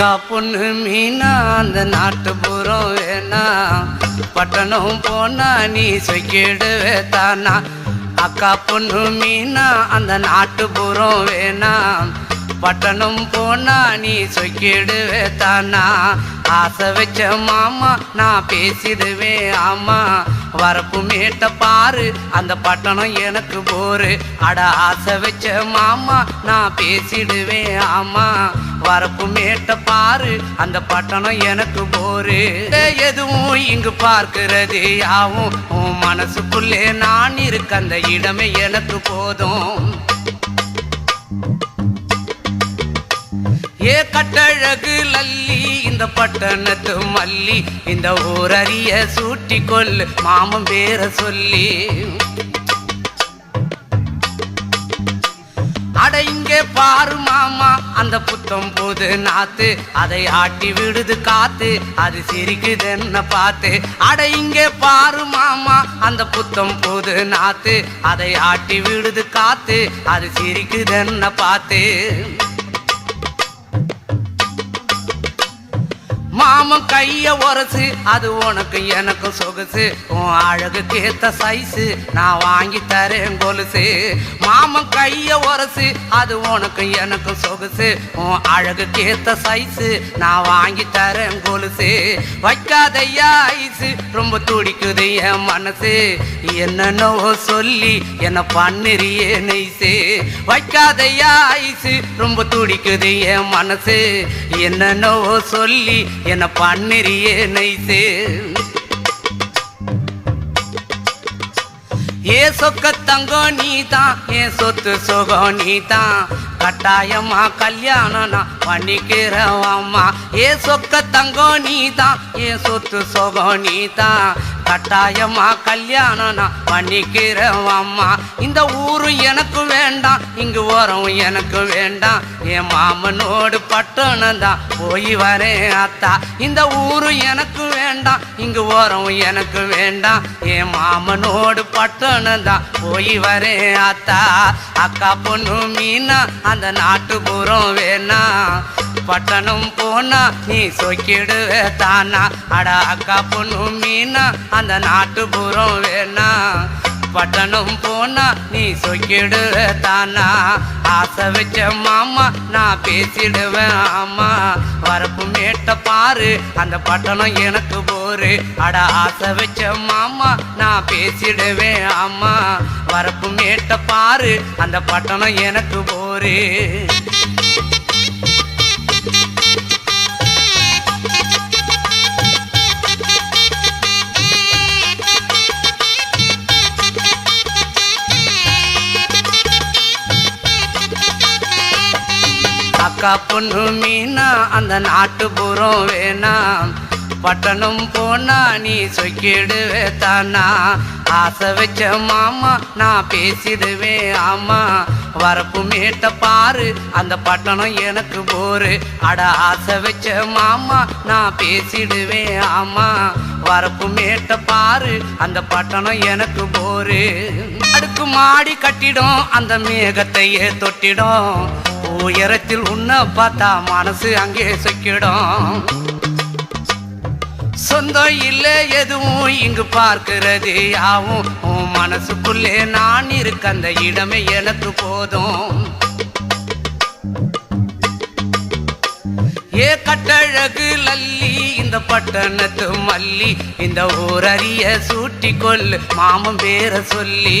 அக்கா பொண்ணு மீனா அந்த நாட்டுப்புறம் வேணா. பட்டணம் போனா நீ சொக்கிடுவே தானா. அக்கா பொண்ணு மீனா அந்த நாட்டுப்புறம் வேணா. பட்டணம் போனா நீ சொக்கிடுவே தானா. ஆசை வச்ச மாமா நான் பேசிடுவேன் ஆமா வரப்பு மேட்ட பாரு அந்த பட்டணம் எனக்கு போரு. அட ஆசை வச்ச மாமா நான் பேசிடுவேன் ஆமா வரப்பு மேட்ட பாரு அந்த பட்டணம் எனக்கு போரு. எதுவும் இங்கு பார்க்கிறது யாவும். உன் மனசுக்குள்ளே நான் இருக்க அந்த இடமே எனக்கு போதும். ஏ கட்டழகு லல்லி இந்த பட்டணத்து மல்லி இந்த ஊரறிய சூட்டி கொள்ளு மாமன் பேர சொல்லி. அட இங்கே பாரு மாமா அந்த புத்தம் போது நாத்து அதை ஆட்டி விடுது காத்து அது சிரிக்குது என்ன பார்த்து. அட இங்கே பாரு மாமா அந்த புத்தம் போது நாத்து அதை ஆட்டி விடுது காத்து அது சிரிக்குது என்ன பார்த்து. மாமன் கைய உரசு அது உனக்கு எனக்கு சொகுசு. உன் அழகுக்கு ஏத்த சைஸு நான் வாங்கி தரேன் கொலுசு. மாமன் கைய உரசு அது உனக்கு எனக்கு சொகுசு. உன் அழகுக்கு ஏத்த சைஸு நான் வாங்கி தரேன் கொலுசு. வைக்காதையா ஐசு ரொம்ப துடிக்குது என் மனசு. என்னென்னவோ சொல்லி என்ன பண்ணுறியே நெய்சு. வைக்காதையா ஐசு ரொம்ப துடிக்குது என் மனசு. என்னென்னவோ சொல்லி என்ன பண்ணுறியே நைத்து ஏ சொக்க தங்கோ நீ தான் ஏன் சொத்து சுகம் நீ தான் கட்டாயமா கல்யாணம் நான் பண்ணிக்கிறேன் ஏ சொக்க தங்கோ நீ தான் ஏன் சொத்து சுகம் நீ தான் கட்டாயமா கல்யாணம் நான் பண்ணிக்கிறேன் அம்மா. இந்த ஊரு எனக்கு வேண்டாம் இங்கு ஓரம் எனக்கு வேண்டாம். என் மாமனோடு பட்டணம் தான் போய் வரேன் அத்தா. இந்த ஊரு எனக்கு வேண்டாம் இங்கு ஓரம் எனக்கு வேண்டாம். என் மாமனோடு பட்டணம் தான் போய் வரேன் அத்தா. அக்கா பொண்ணு மீனா அந்த நாட்டுப்புறம் வேணாம் பட்டணம் போனா நீ சொக்கிடுவே தானா? அட அக்கா பொண்ணு மீனா அந்த நாட்டுப்புறம் வேணா? பட்டணம் போனா நீ சொக்கிடுவே தானா? ஆசை வச்ச மாமா நான் பேசிடுவேன் ஆமா? வரப்பு மேட்ட பாரு அந்த பட்டணம் எனக்கு போரு. அட ஆசை வச்ச மாமா நான் பேசிடுவேன் ஆமா? வரப்பு மேட்ட பாரு அந்த பட்டணம் எனக்கு போரு. அக்கா பொண்ணு மீனா அந்த நாட்டுப்புறம் வேணாம் பட்டணம் போனா நீ சொக்கிடுவே தானா. ஆசை வச்ச மாமா நான் பேசிடுவேன் ஆமா. வரப்பு மேட்ட பாரு அந்த பட்டணம் எனக்கு போரு. அட ஆசை வச்ச மாமா நான் பேசிடுவேன் ஆமா. வரப்பு மேட்ட பாரு அந்த பட்டணம் எனக்கு போரு. அடுக்கு மாடி கட்டிடும் அந்த மேகத்தையே தொட்டிடும். உயரத்தில் உன்னை பார்த்தா மனசு அங்கே சிக்கிடும். சொந்தம் இல்லை எதுவும் இங்கு பார்க்கிறது. யாவும் உன் மனசுக்குள்ளே நான் இருக்க அந்த இடமே எனக்கு போதும். ஏ கட்டழகு லல்லி இந்த பட்டணத்து மல்லி இந்த ஊரறிய சூட்டி கொள்ளு மாமன் பேர சொல்லி.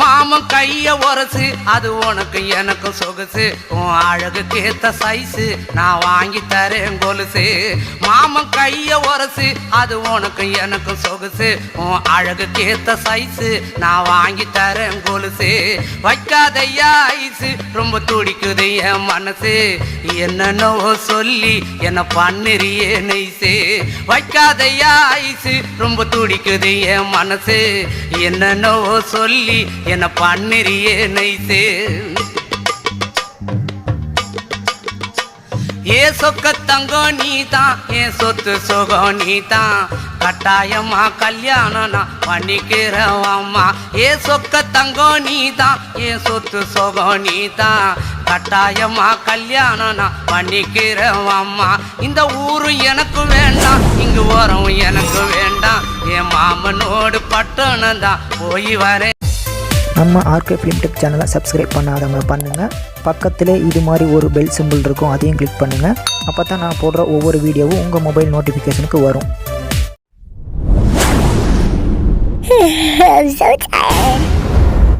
மாமன் கைய உரசு அது உனக்கு எனக்கும் சொகுசு. உன் அழகுக்கு ஏத்த சைஸு நான் வாங்கி தரேன் கொலுசு. மாமன் கைய உரசு அது உனக்கு எனக்கும் சொகுசு. உன் அழகுக்கு ஏத்த சைஸு நான் வாங்கி தரேன் கொலுசு. வைக்காதையா ஐசு ரொம்ப துடிக்குது என் மனசு. என்னென்னவோ சொல்லி என்ன பண்ணுறியே நைசு வைக்காதையா ஐசு ரொம்ப துடிக்குது என் மனசு. என்னென்னவோ சொல்லி என பண்ணுறியே நைசே ஏ சொக்க தங்கம் நீ தான் என் சொத்து சுகம் நீ தான் கட்டாயமா கல்யாணம் நான் பண்ணிக்கிறேன் ஏ சொக்க தங்கம் நீ தான் என் சொத்து சுகம் நீ தான் கட்டாயமா கல்யாணம் நான் இந்த ஊரு எனக்கு வேண்டாம் இங்கு வரும் எனக்கு வேண்டாம். என் மாமனோடு பட்டணம் தான் போய் வரேன். நம்ம ஆர்கே ஃபிலிம்டெக் சேனலை சப்ஸ்கிரைப் பண்ணாதவங்க பண்ணுங்கள் பக்கத்தில் இது மாதிரி ஒரு பெல் சிம்பிள் இருக்கும் அதையும் கிளிக் பண்ணுங்கள் அப்போ தான் நான் போடுற ஒவ்வொரு வீடியோவும் உங்கள் மொபைல் நோட்டிஃபிகேஷனுக்கு வரும். I'm so tired.